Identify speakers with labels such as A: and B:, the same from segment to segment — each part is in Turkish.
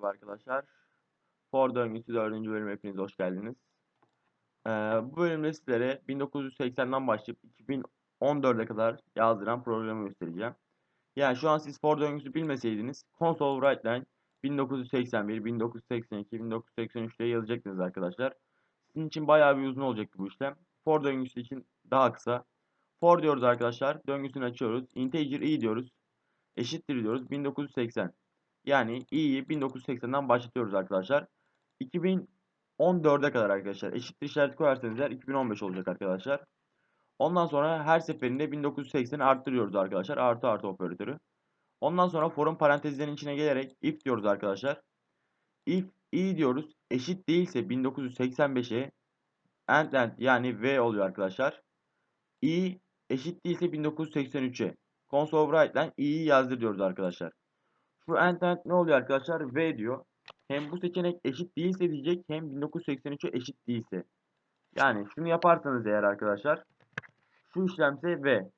A: Merhaba arkadaşlar. For döngüsü 4. bölüm hepiniz hoş geldiniz. Ee, bu bölümde sizlere 1980'den başlayıp 2014'e kadar yazdıran programı göstereceğim. Yani şu an siz for döngüsü bilmeseydiniz console write line 1981, 1982, 1983'te yazacaktınız arkadaşlar. Sizin için bayağı bir uzun olacaktı bu işlem. For döngüsü için daha kısa. For diyoruz arkadaşlar. Döngüsünü açıyoruz. Integer i diyoruz. Eşittir diyoruz. 1980. Yani i'yi 1980'den başlatıyoruz arkadaşlar. 2014'e kadar arkadaşlar. Eşittir işareti koyarsanız eğer 2015 olacak arkadaşlar. Ondan sonra her seferinde 1980'i arttırıyoruz arkadaşlar. Artı artı operatörü. Ondan sonra for'un parantezlerin içine gelerek if diyoruz arkadaşlar. If i diyoruz eşit değilse 1985'e end end yani v oluyor arkadaşlar. i eşit değilse 1983'e. Console write'den i'yi yazdır diyoruz arkadaşlar. Şu end ne oluyor arkadaşlar? V diyor. Hem bu seçenek eşit değilse diyecek hem 1983'e eşit değilse. Yani şunu yaparsanız eğer arkadaşlar şu işlemse V.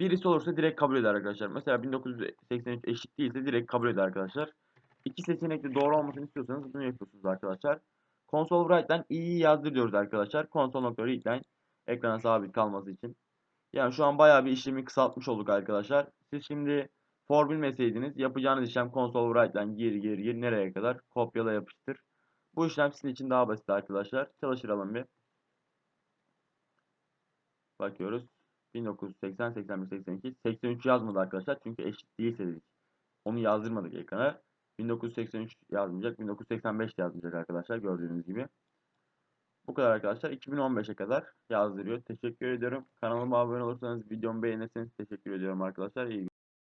A: Birisi olursa direkt kabul eder arkadaşlar. Mesela 1983 eşit değilse direkt kabul eder arkadaşlar. İki seçenekte doğru olmasını istiyorsanız bunu yapıyorsunuz arkadaşlar. Console write'den i'yi yazdır diyoruz arkadaşlar. Console.readline ekrana sabit kalması için. Yani şu an bayağı bir işlemi kısaltmış olduk arkadaşlar. Siz şimdi for bilmeseydiniz yapacağınız işlem console write'den gir gir gir nereye kadar kopyala yapıştır. Bu işlem sizin için daha basit arkadaşlar. Çalıştıralım bir. Bakıyoruz. 1980, 81, 82, 83 yazmadı arkadaşlar. Çünkü eşit değilse dedik. Onu yazdırmadık ekrana. 1983 yazmayacak. 1985 yazmayacak arkadaşlar gördüğünüz gibi. Bu kadar arkadaşlar. 2015'e kadar yazdırıyor. Teşekkür ediyorum. Kanalıma abone olursanız videomu beğenirseniz teşekkür ediyorum arkadaşlar. İyi